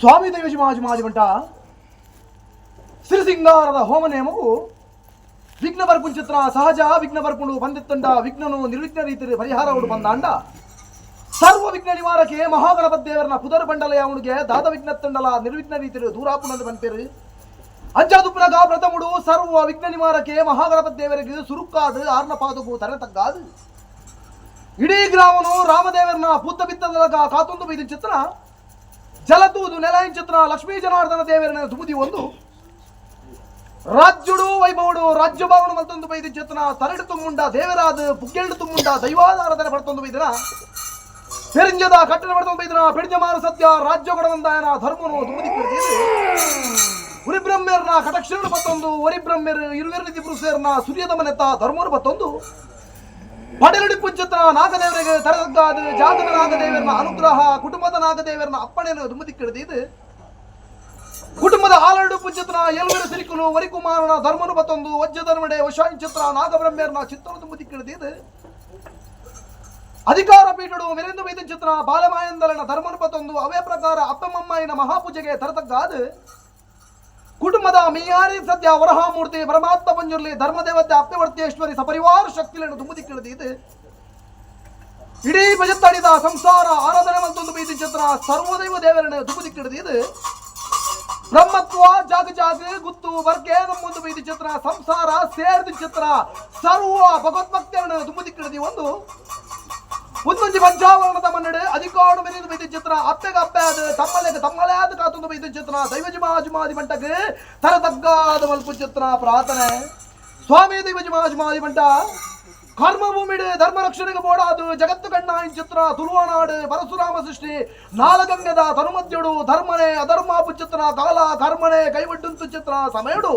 ಸ್ವಾಮಿ ದೈವಜಿ ಮಾಜಿ ಮಾಜಿ ಮಂಟ ಸಿರಿಸಿಂಗಾರದ ಹೋಮ ನೇಮವು ವಿಘ್ನ ಬರ್ಪುಂಚಿತ್ರ ಸಹಜ ವಿಘ್ನ ಬರ್ಪುಂಡು ಬಂದಿತ್ತಂಡ. ವಿಘ್ನನು ನಿರ್ವಿಘ್ನ ರೀತಿ ಪರಿಹಾರವನ್ನು ಬಂದಾಂಡ. ಸರ್ವ ವಿಘ್ನ ನಿವಾರಕ್ಕೆ ಮಹಾಗಣಪತಿ ದೇವರನ ಪುದರ್ ಬಂಡಲ ಅವನಿಗೆ ದಾದ ವಿಘ್ನ ತಂಡಲ ನಿರ್ವಿಘ್ನ ರೀತಿ ದೂರಾಪುನಲ್ಲಿ ಬಂತೇರು. ಅಂಚಾದುಪ್ಪುನಗ ಪ್ರಥಮುಡು ಸರ್ವ ವಿಘ್ನ ನಿವಾರಕ್ಕೆ ಮಹಾಗಣಪತಿ ದೇವರಿಗೆ ಸುರುಕಾದ ಆರ್ನ ಪಾದಕು ತರೆ ಇಡೀ ಗ್ರಾಮನು ರಾಮದೇವರನ್ನ ಪುತ್ತ ಕಾತೊಂದು ಬೈದ ಚಿತ್ರ, ಜಲತೂದು ನೆಲಾಯಿನ ಚಿತ್ರ, ಲಕ್ಷ್ಮೀ ಜನಾರ್ದನ ದೇವರನ ತುಮುದಿ ಒಂದು. ರಾಜ್ಯುಡು ವೈಭವಡು ರಾಜ್ಯ ಭಾವನ ಮತ್ತೊಂದು ಬೈದ ಚಿತ್ರ, ತರಡು ತುಂಬುಂಡ ದೇವರಾದ ಪುಗ್ಗೆಳ್ಳು ತುಂಬುಂಡ ದೈವಾಧಾರದನೆ ಪಡ್ತೊಂದು ಬೈದನ. ಪೆರಿಂಜದ ಕಟ್ಟಡ ಪಡ್ತೊಂದು ಬೈದನ ಮಾರ ಸತ್ಯ ರಾಜ್ಯ ಕೊಡದಂದಾಯನ ಧರ್ಮನು ತುಮುದಿ ಕಿರ್ದಿದೆ ಉರಿಬ್ರಹ್ಮೇರ್ನ ಕಟಕ್ಷರಣ ಬತ್ತೊಂದು ಒರಿಬ್ರಹ್ಮೇರ್ ಇರುವೆರದಿ ಸೇರ್ನ ಸೂರ್ಯದ ಮನೆತ ಧರ್ಮನು ಬತ್ತೊಂದು ಪಡೆಲುಡಿ ಪುಂಚತ ನಾಗದೇವರಿಗೆ ತರದಗ್ಗಾದ ಜಾತನ ನಾಗದೇವರನ ಅನುಗ್ರಹ, ಕುಟುಂಬದ ನಾಗದೇವರನ ಅಪ್ಪಣೆಯನ್ನು ದುಮ್ಮದಿ ಇದೆ. ಕುಟುಂಬದ ಆಲರಡು ಪುಂಚತನ ಎಲ್ವರ ಸಿರಿಕುಲು ವರಿಕುಮಾರನ ಧರ್ಮನು ಬತ್ತೊಂದು ವಜ್ಜ ಧರ್ಮಡೆ ವಶಾಂಚತ್ರ ಚಿತ್ರ ನಾಗಬ್ರಹ್ಮೇರ್ನ ಚಿತ್ರ ದುಮ್ಮದಿ ಇದೆ. ಅಧಿಕಾರ ಪೀಠಡು ವೀರೇಂದ್ರ ವೈದ್ಯ ಚಿತ್ರ ಬಾಲಮಾಯಂದಲನ ಧರ್ಮನು ಬತ್ತೊಂದು ಅವೇ ಪ್ರಕಾರ ಅಪ್ಪಮ್ಮಯ್ಯನ ಮಹಾಪೂಜೆಗೆ ತರತಗ್ಗಾದ ಕುಟುಂಬದ ಮೀಯಾರಿ ಸದ್ಯ ವರಹಾಮೂರ್ತಿ ಪರಮಾತ್ಮ ಪಂಜುರ್ಲಿ ಧರ್ಮದೇವತೆ ಅಪ್ಪವರ್ತಿಯೇಶ್ವರಿ ಸಪರಿವಾರ ಶಕ್ತಿಗಳನ್ನು ತುಂಬುದಿ ಕಿಳಿದಿದೆ ಇಡೀ ಬಜತ್ತಡಿದ ಸಂಸಾರ, ಆರಾಧನೆ ಮತ್ತೊಂದು ಬೀದಿ ಚಿತ್ರ, ಸರ್ವದೈವ ದೇವರನ್ನು ತುಂಬುದಿ ಇದೆ. ಬ್ರಹ್ಮತ್ವ, ಜಾಗ ಜಾಗ, ಗುತ್ತು ಬರ್ಗೆ ನಮ್ಮೊಂದು ಬೀದಿ ಚಿತ್ರ, ಸಂಸಾರ ಸೇರಿದ ಚಿತ್ರ, ಸರ್ವ ಭಗವದ್ಭಕ್ತಿಯನ್ನು ತುಂಬುದಿ ಕಿಳಿದಿ ಒಂದು. ಒಂದೊಂದು ಪಂಚಾವರಣದ ಮನ್ನಡೆ ಅಧಿಕಾರು ಮೆರೆದು ಬೈದ ಚಿತ್ರ ಅಪ್ಪೆಗ ಅಪ್ಪೆ ಅದು ತಮ್ಮಲೆಗೆ ತಮ್ಮಲೇ ಆದ ಕಾತೊಂದು ಬೈದ ಚಿತ್ರ ದೈವಜಿ ಮಾಜುಮಾದಿ ತರ ತರತಗ್ಗಾದ ಮಲ್ಪು ಚಿತ್ರ ಪ್ರಾರ್ಥನೆ. ಸ್ವಾಮಿ ದೈವಜಿ ಮಾಜುಮಾದಿ ಮಂಟ ಕರ್ಮ ಭೂಮಿಡೆ ಧರ್ಮ ರಕ್ಷಣೆಗೆ ಬೋಡಾದು ಜಗತ್ತು ಕಣ್ಣಾಯಿನ ಚಿತ್ರ ತುಳುವನಾಡು ಪರಶುರಾಮ ಸೃಷ್ಟಿ, ನಾಲಗಂಗದ ತನುಮದ್ಯಡು ಧರ್ಮನೆ ಅಧರ್ಮಾಪು ಚಿತ್ರ ಕಾಲ ಧರ್ಮನೆ ಕೈಬಿಟ್ಟಂತು ಚಿತ್ರ ಸಮಯಡು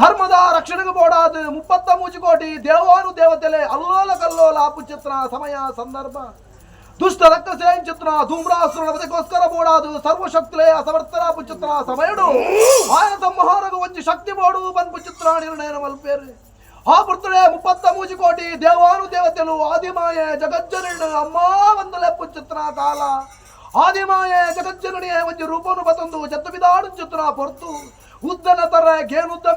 ಧರ್ಮದ ರಕ್ಷಣೆಗೆ ಬೋಡಾದ ಮುಪ್ಪತ್ತ ಮೂಜುಕೋಟಿ ದೇವಾನು ದೇವತೆಲೆ ಅಲ್ಲೋಲ ಕಲ್ಲೋಲ ಆಪು ಚಿತ್ರ ಸಮಯ ಸಂದರ್ಭ. ದುಷ್ಟ ರಕ್ತ ಚಿತ್ರ ಧೂಮ್ರಾಸುರನ ಬದಕೋಸ್ಕರ ಬೋಡಾದು ಸರ್ವಶಕ್ತಿಲೆ ಅಸಮರ್ಥನ ಪುಚಿತ್ರ ಸಮಯಡು. ಆಯ ಸಂಹಾರಗ ಒಂಜಿ ಶಕ್ತಿ ಬೋಡು ಬಂದು ಚಿತ್ರ ನಿರ್ಣಯ ಮಲ್ಪೇರಿ. ಆ ಪುತ್ರಳೆ ಮುಪ್ಪತ್ತ ಮೂಜಿ ಕೋಟಿ ದೇವಾನು ದೇವತೆಲು ಆದಿಮಾಯೆ ಜಗಜ್ಜನ ಅಮ್ಮ ಒಂದು ಲೆಪ್ಪು ಚಿತ್ರ ಕಾಲ. ಆದಿಮಾಯೆ ಜಗಜ್ಜನಣಿಯ ಒಂಜಿ ರೂಪನು ಬತಂದು ಜತ್ತು ಬಿದಾಡು ಚಿತ್ರ ಪೊರ್ತು.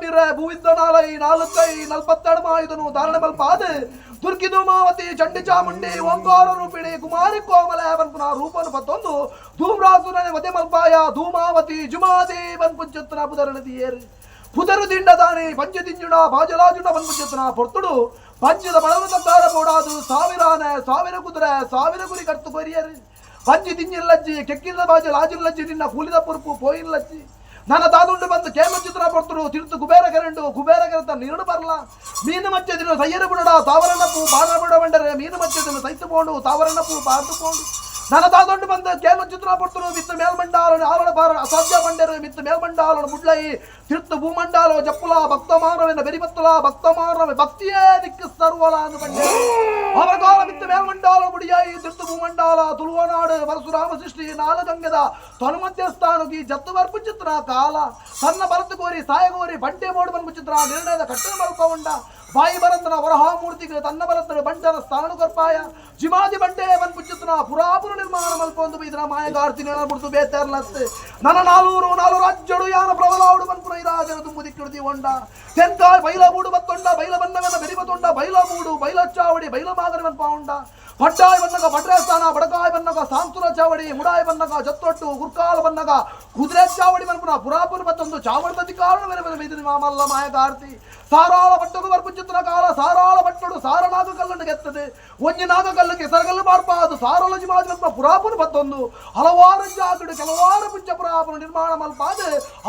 ಬಿರೆ ಭೂವಿದ್ದ ನಾಲೈ ನಾಲ್ಕೈ ನಲ್ಪತ್ತೆರಡು ಮಾಯುಧನು ಧಾರಣೆ ಮಲ್ಪಾದ ದುರ್ಗಿ ಧೂಮಾವತಿ ಚಂಡಿ ಚಾಮುಂಡಿ ಓಂಕಾರ ರೂಪಿಣಿ ಕುಮಾರಿ ಕೋಮಲ ಬನ್ಪುನ ರೂಪನು ಪತ್ತೊಂದು ಧೂಮ್ರಾಸುರನೆ ವದೆ ಮಲ್ಪಾಯ, ಧೂಮಾವತಿ, ಜುಮಾದಿ ಬನ್ಪು ಚಿತ್ರ ಬುಧರಣದಿಯೇರು ಪುದರು ದಿಂಡದಾನಿ ಪಂಚದಿಂಜುಡ ಬಾಜಲಾಜುಡ ಬನ್ಪುಂಚುತ್ತನ ಪೊರ್ತುಡು. ಪಂಚದ ಬಳವದ ತಾರ ಬೋಡಾದು, ಸಾವಿರಾನೆ, ಸಾವಿರ ಕುದುರೆ, ಸಾವಿರ ಗುರಿ ಕರ್ತು ಬರಿಯರಿ ಪಂಚಿ ದಿಂಜಿಲ್ಲಜ್ಜಿ ಕೆಕ್ಕಿಲ್ಲ ಬಾಜ, ಲಾಜಿಲ್ಲಜ್ಜಿ, ನಿನ್ನ ಕೂಲಿದ ಪುರುಪು, ಪೋಯಿಲ್ಲಜ್ಜಿ. ನನ್ನ ತಾದುಂಡು ಬಂದು ಕೇಮ ಚಿತ್ರ ಪೊರ್ತರು ತಿರುತು ಕುಬೇರ ಕೆರಂಡು ಕುಬೇರ ಕೆರೆತ ನೀರು ಬರಲ ಮೀನು ಮಚ್ಚದಿನ ಸಯ್ಯರು ಬಿಡಡ ತಾವರಣ್ಣ ಪೂ ಬಾಣ ಬಿಡ ಬಂಡರೆ ಮೀನು ಮಚ್ಚದಿನ ಸೈತು ಪೋಂಡು ತಾವರಣ್ಣ ಪೂ ಬಾರ್ದು ಪೋಂಡು ನನ್ನ ತಾದೊಂಡು ಬಂದು ಕೇಮ ಚಿತ್ರ ಪೊರ್ತರು ಮಿತ್ತ ಮೇಲ್ಮಂಡಾಲನ ಆರಣ ಬಾರ ಅಸಾಧ್ಯ ಬಂಡರು ಮಿತ್ತ ಮೇಲ್ಮಂಡಾಲನ ಮುಡ್ಲೈ ತಿರುತ್ತು ಭೂಮಂಡಾಲೋ ಜಪ್ಪುಲ ಭಕ್ತಮಾನವೆನ ಬೆರಿಮತ್ತಲ ಭಕ್ತಮಾನವ ಭಕ್ತಿಯೇ ದಿಕ್ಕು ಸರ್ವಲ ಅಂದು ಬಂಡೆ ಅವರ ಕಾಲ ಮಿತ್ತ ಮೇಲ್ಮಂಡಾಲ ಮುಡಿಯಾಯಿ ತಿರುತ್ತು ಭೂಮಂಡಾಲ ತುಳುವನಾಡು ಪರಶುರಾಮ ಸೃಷ್ಟಿ ನಾಲಗಂಗದ ತನುಮಧ್ಯಸ್ಥಾನಗಿ ಜತ್ತು ಬರ್ಪು ಚಿತ್ರ ಕಾಲ ಸಣ್ಣ ಬರತು ಕೋರಿ ಸಾಯ ಕೋರಿ ಬಂಡೆ ಮೋಡು ಬಂದು ಚಿತ್ರ ನಿರ್ಣಯದ ಕಟ್ಟಡ ಮಲ್ಪಗೊಂಡ ಬಾಯಿ ಭರತನ ವರಹಾಮೂರ್ತಿಗಳು ತನ್ನ ಭರತನ ಬಂಡನ ಸ್ಥಾನನು ಕರ್ಪಾಯ. ಜಿಮಾದಿ ಬಂಡೆ ಚಿತ್ರ ಪುರಾಪುರ ನಿರ್ಮಾಣ ಮಲ್ಪೊಂದು ಇದರ ಮಾಯಗಾರ್ತಿ ಬಿಡ್ತು ಬೇತೇರ್ಲತ್ತೆ ನನ್ನ ನಾಲ್ವರು ನಾಲ್ಕು ರಾಜ್ಯಡು ಯಾನ ಪ್ರಬಲಾವುಡು ಬಂದ್ಪುರ ಇರಾಜನ ತುಂಬುದಿ ಕಿಡ್ದಿ ಹೊಂಡ. ತೆಂಕಾಯ್ ಬೈಲ ಮೂಡು ಬತ್ತೊಂಡ, ಬೈಲ ಬನ್ನಗನ ಬೆರಿಬತ್ತೊಂಡ ಬೈಲ ಮೂಡು, ಬೈಲ ಚಾವಡಿ, ಬೈಲ ಮಾದರಿ ಮಲ್ಪ ಉಂಡ ಪಡ್ಡಾಯ್ ಬನ್ನಗ ಬಡ್ರೆ ಸ್ಥಾನ ಸಾಂತುರ ಚಾವಡಿ ಮುಡಾಯ್ ಬನ್ನಗ ಜತ್ತೊಟ್ಟು, ಗುರ್ಕಾಲ ಬನ್ನಗ ಕುದುರೆ ಚಾವಡಿ ಮನ್ಪುರ ಪುರಾಪುರ ಮತ್ತೊಂದು ಚಾವಡದಿ ಕಾರಣ ಬೈದಿನಿ ಮಾಮಲ್ಲ ಮಾಯಗಾರ್ತಿ. ಸಾರಾಳ ಪಟ್ಟದು ಬರ್ಪು ಚಿತ್ರ ಕಾಲ, ಸಾರಾಳ ಪಟ್ಟಡು ಸಾರ ನಾಗ ಕಲ್ಲನ್ನು ಗೆತ್ತದೆ. ಒಂಜಿ ನಾಗ ಕಲ್ಲಕ್ಕೆ ಸರಗಲ್ಲು ಮಾರ್ಪಾದು ಸಾರಲಜಿ ಮಾಜಿ ಪುರಾಪುರ ಮತ್ತೊಂದು ಹಲವಾರು ಜಾಗಡು, ಕೆಲವಾರು ಪುರಾಪುರ ನಿರ್ಮಾಣ ಮಲ್ಪಾದ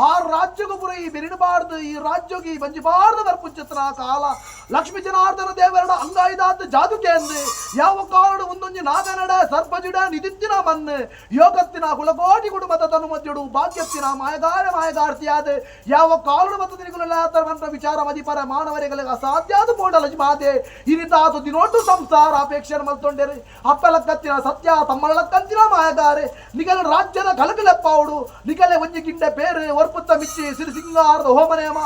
ಆರು ರಾಜ್ಯಗೂ ಪುರ ಈ ಬೆರಿಡಬಾರ್ದು, ಈ ರಾಜ್ಯಗೆ ಈ ಬಂಜಿಬಾರ್ದು ಬರ್ಪು ಚಿತ್ರ ಕಾಲ. ಲಕ್ಷ್ಮೀ ಜನಾರ್ದನ ದೇವರಡ ಅಂಗಾಯ್ದಾದ ಜಾದುಕೆ ಅಂದು. ಯಾವ ಕಾರಣ ಒಂದೊಂದು ನಾಗನಡ, ಸರ್ಪಜಿಡ ನಿದಿತ್ತಿನ ಮನ್ನೆ ಯೋಗತ್ತಿನ ಕುಲಕೋಟಿ ಕುಟುಂಬದ ತನು ಮಧ್ಯಡು ಭಾಗ್ಯತ್ತಿನ ಮಾಯಗಾರ ಮಾಯಗಾರ್ತಿಯಾದ. ಯಾವ ಕಾರಣ ಮತ್ತು ತಿರುಗುಲಾತರವಂತ ವಿಚಾರ ಮದಿಪರ ಮಾನವರಿಗಳಿಗೆ ಅಸಾಧ್ಯಾದ ಬೋಡಲಜಿ ಮಾತೆ ಇನಿತಾದು ದಿನೊಟ್ಟು ಸಂಸಾರ ಅಪೇಕ್ಷೆ ಮಲ್ತೊಂಡೆರಿ. ಅಪ್ಪಲಕ್ಕತ್ತಿನ ಸತ್ಯ ತಮ್ಮಳಕ್ಕಂತಿನ ಮಾಯಗಾರೆ. ನಿಗಲ ರಾಜ್ಯದ ಕಲಕಲೆಪ್ಪವಡು ನಿಗಲೆ ಒಂಜಿ ಗಿಂಡೆ ಬೇರೆ ಒರ್ಪುತ್ತ ಮಿಚ್ಚಿ ಸಿರಿ ಸಿಂಗಾರದ ಹೋಮನೇಮ,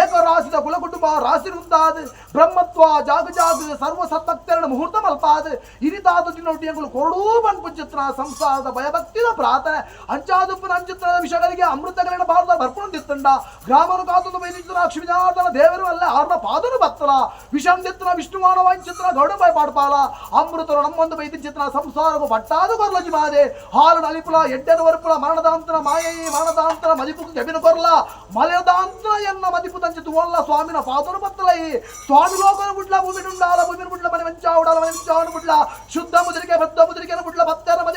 ಏಕರಾಶಿದ ಕುಲಕುಟುಂಬ ರಾಶಿ ಮುಂದಾದ, ಬ್ರಹ್ಮತ್ವ ಜಾಗ ಜಾಗ ಸರ್ವ ಸತ್ತಕ್ತೆರಣ ಮುಹೂರ್ತ ಮಲ್ಪಾದ. ಇರಿತಾದ ದಿನೊಟ್ಟಿಯಂಗಳು ಕೊರಡೂ ಬಣ್ಪುಚಿತ್ರ ಸಂಸಾರದ ಭಯಭಕ್ತಿನ ಪ್ರಾರ್ಥನೆ. ಅಂಚಾದುಪ್ಪನ ಅಂಚಿತ್ರದ ವಿಷಯಗಳಿಗೆ ಅಮೃತಗಳಿನ ಭಾರತ ಬರ್ಪುಣದಿತ್ತಂಡ ಗ್ರಾಮನು ಕಾತುಂದು ಬೈದಿತ್ತು ಲಕ್ಷ್ಮೀನಾಥನ ದೇವರು ಅಲ್ಲ ಆರ್ನ ಪಾದನು ಭಕ್ತಲ ವಿಷಂ ಚಿತ್ರ ವಿಷ್ಣುಮಾನ ವಾಂಚಿತ್ರ ಗೌಡ ಬೈ ಪಾಡ್ಪಾಲ ಅಮೃತರು ನಮ್ಮೊಂದು ಬೈದಿ ಚಿತ್ರ ಸಂಸಾರವು ಬಟ್ಟಾದು ಬರ್ಲಜಿ ಮಾದೆ ಹಾಲು ನಲಿಪುಲ ಎಡ್ಡೆನ ವರ್ಪುಲ ಮರಣದಾಂತರ ಮಾಯೈ ಮರಣದಾಂತರ ಮದಿಪು ಕೆಬಿನ ಕೊರ್ಲ ಮಲದಾಂತರ ಎನ್ನ ಮದಿಪು ತಂಚಿ ತುವಲ್ಲ ಸ್ವಾಮಿನ ಪಾದನು ಬತ್ತಲೈ ಸ್ವಾಮಿ ಲೋಕನ ಬುಡ್ಲ ಭೂಮಿ ನುಂಡಾಲ ಭೂಮಿ ಬುಡ್ಲ ಮನೆ ವಂಚಾವುಡಾಲ ಮನೆ ವಂಚಾವನ ಬುಡ್ಲ ಶುದ್ಧ ಮುದ್ರಿಕೆ ಬದ್ಧ ಮುದ್ರಿಕೆ ಬುಡ್ಲ ಭಕ್ತರ ಮದಿ ಬುಡಾಲ